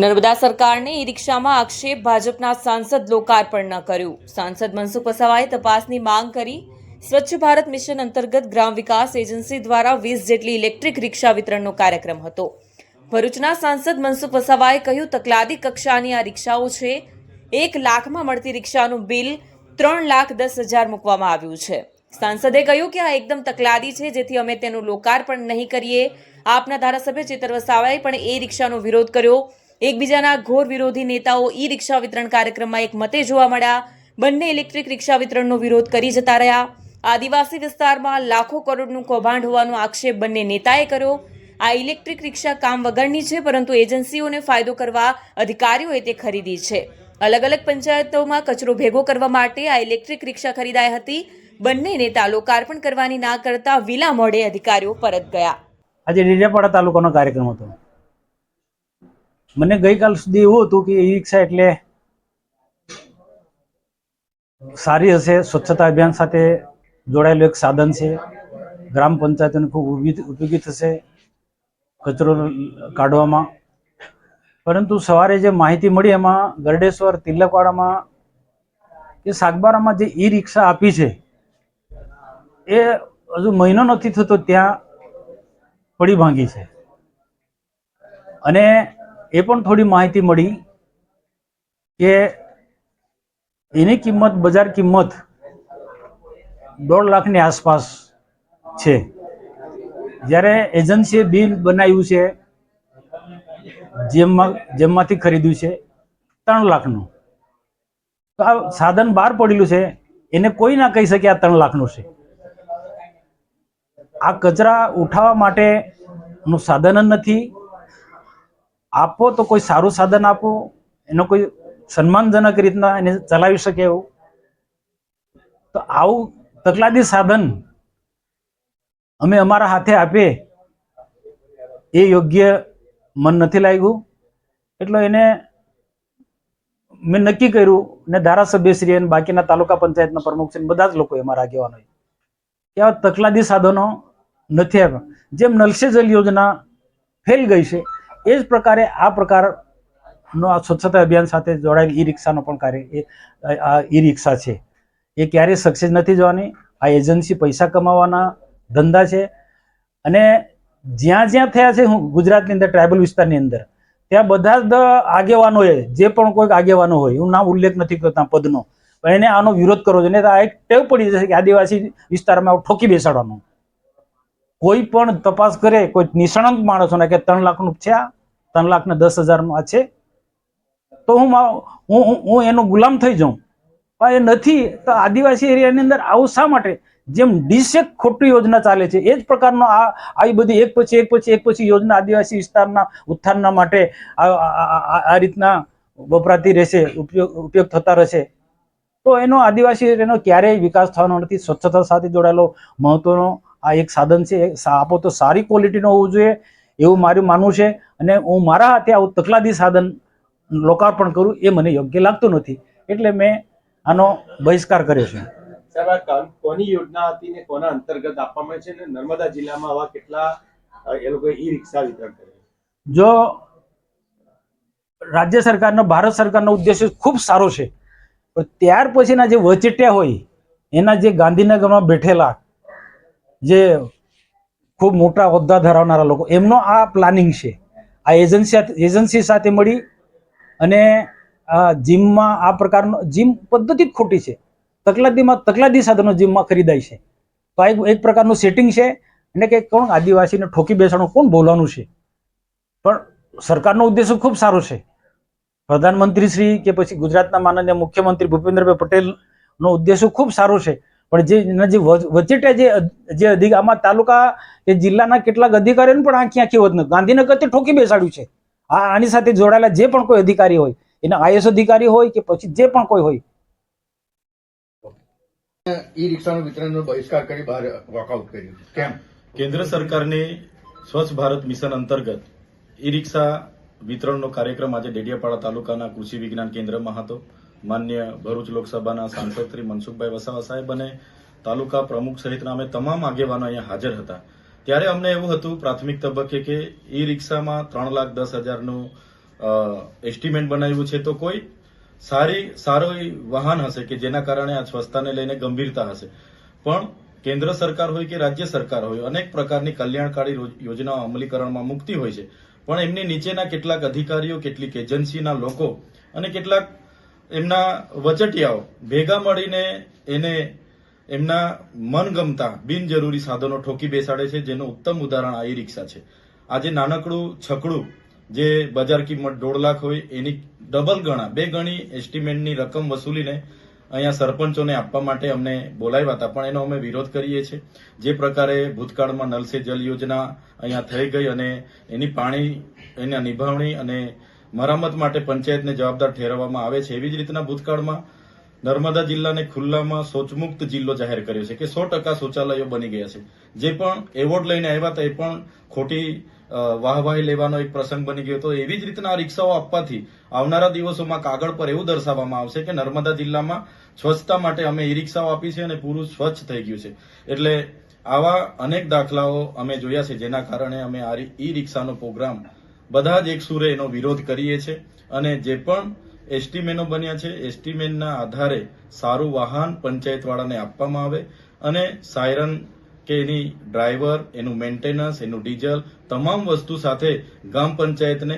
નર્મદા સરકારને ઈ રિક્ષામાં આક્ષેપ ભાજપના સાંસદ લોકાર્પણ ન કર્યું. સાંસદ મનસુખ વસાવાએ તપાસની માંગ કરી સ્વચ્છ ભારત મિશન અંતર્ગત ગ્રામ વિકાસ એજન્સી દ્વારા વીસ જેટલી ઇલેક્ટ્રિક રિક્ષા વિતરણનો કાર્યક્રમ હતો. ભરૂચના સાંસદ મનસુખ વસાવાએ કહ્યું, તકલાદી કક્ષાની આ રિક્ષાઓ છે. એક લાખમાં મળતી રિક્ષાનું બિલ ત્રણ લાખ દસ હજાર મૂકવામાં આવ્યું છે. સાંસદે કહ્યું કે આ એકદમ તકલાદી છે, જેથી અમે તેનું લોકાર્પણ નહીં કરીએ. આપના ધારાસભ્ય ચેતર વસાવાએ પણ એ રિક્ષાનો વિરોધ કર્યો. એકબીજાના ઘોર વિરોધી નેતાઓ ઈ રિક્ષા વિતરણ કાર્યક્રમમાં એક મતે જોવા મળ્યા. બંને ઇલેક્ટ્રિક રિક્ષા વિતરણનો વિરોધ કરી જતા રહ્યા. આદિવાસી વિસ્તારમાં લાખો કરોડનું કૌભાંડ હોવાનો આક્ષેપ બંને નેતાએ કર્યો. આ ઇલેક્ટ્રિક રિક્ષા કામ વગરની છે, પરંતુ એજન્સીઓને ફાયદો કરવા અધિકારીઓએ તે ખરીદી છે. અલગ અલગ પંચાયતોમાં કચરો ભેગો કરવા માટે આ ઇલેક્ટ્રિક રિક્ષા ખરીદાઈ હતી. બંને નેતા લોકાર્પણ કરવાની ના કરતા વિલા મોડે અધિકારીઓ પરત ગયા. આજે ડેડિયાપાડા તાલુકાનો કાર્યક્રમ હતો. મને ગઈકાલ સુધી એવું હતું કે ઈ રિક્ષા એટલે સારી હશે, સ્વચ્છતા અભિયાન સાથે જોડાયેલું એક સાધન છે. ગ્રામ પંચાયતોને ખૂબ ઉપયોગી થશે કચરો કાઢવામાં. પરંતુ સવારે જે માહિતી મળી એમાં ગરડેશ્વર તિલકવાડામાં કે સાગબારામાં જે ઈ રિક્ષા આપી છે, એ હજુ મહિનો નથી થતો ત્યાં પડી ભાંગી છે. અને એ પણ થોડી માહિતી મળી કે એની કિંમત, બજાર કિંમત દોઢ લાખની આસપાસ છે. જ્યારે એજન્સીએ બિલ બનાવ્યું છે, જેમમાં, જેમમાંથી ખરીદ્યું છે, ત્રણ લાખનું. તો આ સાધન બહાર પડેલું છે, એને કોઈ ના કહી શકે આ ત્રણ લાખનું છે. આ કચરા ઉઠાવવા માટેનું સાધન જ નથી આપો તો કોઈ સારું સાધન આપો, એનો કોઈ સન્માનજનક રીતના એને ચલાવી શકે એવું. તો આવું તકલાદી સાધન અમે અમારા હાથે આપીએ, એ યોગ્ય મન નથી લાગ્યું. એટલે એને મેં નક્કી કર્યું ને ધારાસભ્યશ્રી અને બાકીના તાલુકા પંચાયતના પ્રમુખ છે બધા જ લોકો અમારા આગેવાનો કે આવા તકલાદી સાધનો નથી આવ્યા જેમ નલ જલ યોજના ફેલ ગઈ છે એ જ પ્રકારે આ પ્રકારનો આ સ્વચ્છતા અભિયાન સાથે જોડાયેલ ઈ રિક્ષાનો પણ કાર્ય, એ, આ ઈ રિક્ષા છે. એ ક્યારેય સક્સેસ નથી જવાની. આ એજન્સી પૈસા કમાવાના ધંધા છે. અને જ્યાં જ્યાં થયા છે, હું ગુજરાતની અંદર ટ્રાઇબલ વિસ્તારની અંદર, ત્યાં બધા જ આગેવાનોએ જે પણ કોઈક આગેવાનો હોય, હું નામ ઉલ્લેખ નથી કરતા પદનો, પણ એને આનો વિરોધ કરવો જોઈએ. તો આ એક ટેવ પડી જશે કે આદિવાસી વિસ્તારમાં ઠોકી બેસાડવાનું. કોઈ પણ તપાસ કરે, કોઈ નિષ્ણાંત માણસોને કે ત્રણ લાખનું છે આ, ત્રણ લાખ ને દસ હજારનું આ છે, તો હું હું, હું- એનો ગુલામ થઈ જાઉં. પણ એ નથી, તો આદિવાસી એરિયાની અંદર આવું શા માટે? જેમ ડીસેક ખોટી યોજના ચાલે છે, એ જ પ્રકારનો આ, આવી બધી એક પછી એક પછી એક પછી યોજના આદિવાસી વિસ્તારના ઉત્થાનના માટે આ રીતના વપરાતી રહેશે, ઉપયોગ ઉપયોગ થતા રહેશે. તો એનો આદિવાસી એનો ક્યારેય વિકાસ થવાનો નથી, સ્વચ્છતા સાથે જોડાયેલો મહત્વનો આ એક સાધન છે આપો તો સારી ક્વોલિટીનો હોવું જોઈએ એવું મારું માનવું છે. અને હું મારા હાથે આવું તકલાદી સાધન લોકાર્પણ કરું એ મને યોગ્ય લાગતું નથી. એટલે મેં આનો બહિષ્કાર કર્યો છે. સાહેબ આ કોની યોજના હતી ને કોના અંતર્ગત આપવામાં છે ને? નર્મદા જિલ્લામાં આવા કેટલા એ લોકો ઈ રિક્ષા વિતરણ કરે જો રાજ્ય સરકારનો ભારત સરકારનો ઉદ્દેશ્ય ખૂબ સારો છે. પણ ત્યાર પછીના જે વચેટિયા હોય એના જે ગાંધીનગરમાં બેઠેલા જે ખૂબ મોટા હોદ્દા ધરાવનારા લોકો, એમનો આ પ્લાનિંગ છે. આ એજન્સી એજન્સી સાથે મળી અને જીમમાં આ પ્રકારનો જીમ પદ્ધતિ જ ખોટી છે. તકલાદીમાં, તકલાદી સાધનો જીમમાં ખરીદાય છે. તો આ એક પ્રકારનું સેટિંગ છે એટલે કે કોણ આદિવાસીને ઠોકી બેસવાનું કોણ બોલવાનું છે. પણ સરકારનો ઉદ્દેશ ખૂબ સારો છે. પ્રધાનમંત્રી શ્રી કે પછી ગુજરાતના માનનીય મુખ્યમંત્રી ભૂપેન્દ્રભાઈ પટેલનો ઉદ્દેશ ખૂબ સારો છે. પણ જે વચેટે જે જે અધિક આમાં તાલુકા કે જિલ્લાના કેટલાક અધિકારીઓને પણ આંખી આંખી હોત ગાંધીનગર તે ઠોકી બેસાડ્યું છે. આ આની સાથે જોડાયેલા જે પણ કોઈ અધિકારી હોય એના આઈએસ અધિકારી હોય કે પછી જે પણ કોઈ હોય. ઈ રિક્ષાનું વિતરણનો બહિષ્કાર કરી બહાર વોકઆઉટ કર્યું. કેમ? કેન્દ્ર સરકારની સ્વચ્છ ભારત મિશન અંતર્ગત ઈ રિક્ષા વિતરણનો કાર્યક્રમ આજે ડેડિયાપાડા તાલુકાના કૃષિ વિજ્ઞાન કેન્દ્રમાં હતો. માન્ય ભરૂચ લોકસભાના સાંસદ શ્રી મનસુખભાઈ વસાવા સાહેબ અને તાલુકા પ્રમુખ સહિતના અમે તમામ આગેવાનો અહીંયા હાજર હતા. ત્યારે અમને એવું હતું, પ્રાથમિક તબક્કે કે ઈ રિક્ષામાં ત્રણ લાખ દસ હજારનું એસ્ટિમેટ બનાવ્યું છે તો કોઈ સારી, સારો વાહન હશે કે જેના કારણે આ સ્વચ્છતાને લઈને ગંભીરતા હશે? પણ કેન્દ્ર સરકાર હોય કે રાજ્ય સરકાર હોય, અનેક પ્રકારની કલ્યાણકારી યોજનાઓ અમલીકરણમાં મૂકતી હોય છે. પણ એમની નીચેના કેટલાક અધિકારીઓ, કેટલીક એજન્સીના લોકો અને કેટલાક એમના વચટિયાઓ ભેગા મળીને એને એમના મનગમતા, બિનજરૂરી સાધનો ઠોકી બેસાડે છે, જેનું ઉત્તમ ઉદાહરણ આ ઈ રિક્ષા છે. આજે નાનકડું છકડું જે બજાર કિંમત દોઢ લાખ હોય, એની ડબલ ગણા, બે ગણી એસ્ટિમેટની રકમ વસૂલીને અહીંયા સરપંચોને આપવા માટે અમને બોલાવ્યા હતા. પણ એનો અમે વિરોધ કરીએ છીએ. જે પ્રકારે ભૂતકાળમાં નલ સે જલ યોજના અહીંયા થઈ ગઈ અને એની પાણી, એના નિભાવણી અને મરામત માટે પંચાયતને જવાબદાર ઠેરવવામાં આવે છે. એવી જ રીતના ભૂતકાળમાં નર્મદા જિલ્લાને ખુલ્લામાં શૌચમુક્ત જિલ્લો જાહેર કર્યો છે કે સો ટકા શૌચાલયો બની ગયા છે. જે પણ એવોર્ડ લઈને આવ્યા હતા, એ પણ ખોટી વાહવાહી લેવાનો એક પ્રસંગ બની ગયો હતો. એવી જ રીતના આ રિક્ષાઓ આપવાથી આવનારા દિવસોમાં કાગળ પર એવું દર્શાવવામાં આવશે કે નર્મદા જિલ્લામાં સ્વચ્છતા માટે અમે ઈ રિક્ષાઓ આપી છે અને પૂરું સ્વચ્છ થઈ ગયું છે. એટલે આવા અનેક દાખલાઓ અમે જોયા છે, જેના કારણે અમે આ ઈ રિક્ષાનો પ્રોગ્રામ બધા જ એક સુરે એનો વિરોધ કરીએ છીએ અને જે પણ એસ્ટીમેનો બન્યા છે, એસ્ટીમેનના આધારે સારું વાહન પંચાયતવાળાને આપવામાં આવે અને સાયરન કે એની ડ્રાઈવર, એનું મેન્ટેનન્સ, એનું ડીઝલ, તમામ વસ્તુ સાથે ગામ પંચાયતને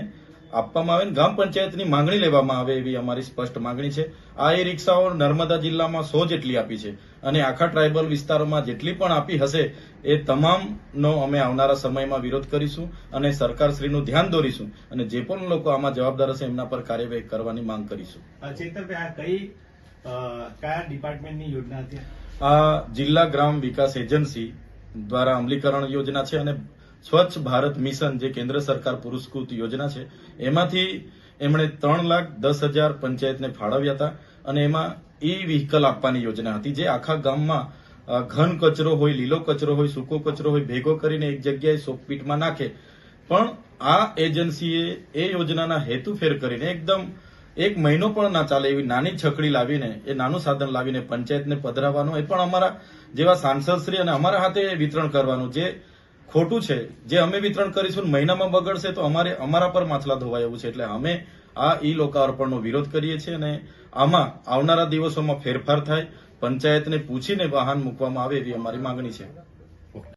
આપવામાં આવે અને ગામ પંચાયતની માંગણી લેવામાં આવે એવી અમારી સ્પષ્ટ માંગણી છે. આ એ રિક્ષાઓ નર્મદા જિલ્લામાં સો જેટલી આપી છે અને આખા ટ્રાઇબલ વિસ્તારોમાં જેટલી પણ આપી હશે એ તમામનો અમે આવનારા સમયમાં વિરોધ કરીશું અને સરકારશ્રીનું ધ્યાન દોરીશું અને જે પણ લોકો આમાં જવાબદાર હશે એમના પર કાર્યવાહી કરવાની માંગ કરીશું. ચેતરભાઈ આ કઈ કયા ડિપાર્ટમેન્ટની યોજના હતી? આ જિલ્લા ગ્રામ વિકાસ એજન્સી દ્વારા અમલીકરણ યોજના છે અને સ્વચ્છ ભારત મિશન જે કેન્દ્ર સરકાર પુરસ્કૃત યોજના છે, એમાંથી એમણે ત્રણ લાખ દસ હજાર પંચાયતને ફાળવ્યા હતા અને એમાં ઈ વ્હીકલ આપવાની યોજના હતી, જે આખા ગામમાં ઘન કચરો હોય, લીલો કચરો હોય, સૂકો કચરો હોય, ભેગો કરીને એક જગ્યાએ સોપપીટમાં નાખે. પણ આ એજન્સીએ એ યોજનાના હેતુ ફેર કરીને એકદમ એક મહિનો પણ ના ચાલે એવી નાની છકડી લાવીને, એ નાનું સાધન લાવીને પંચાયતને પધરાવવાનું. એ પણ અમારા જેવા સાંસદશ્રી અને અમારા હાથે વિતરણ કરવાનું, જે ખોટું છે. જે અમે વિતરણ કરીશું મહિનામાં બગડશે તો અમારે અમારા પર માછલા ધોવાય એવું છે. એટલે અમે આ ઈ લોકાર્પણનો વિરોધ કરીએ છીએ અને આમાં આવનારા દિવસોમાં ફેરફાર થાય. પંચાયતને પૂછીને વાહન મૂકવામાં આવે એવી અમારી માંગણી છે.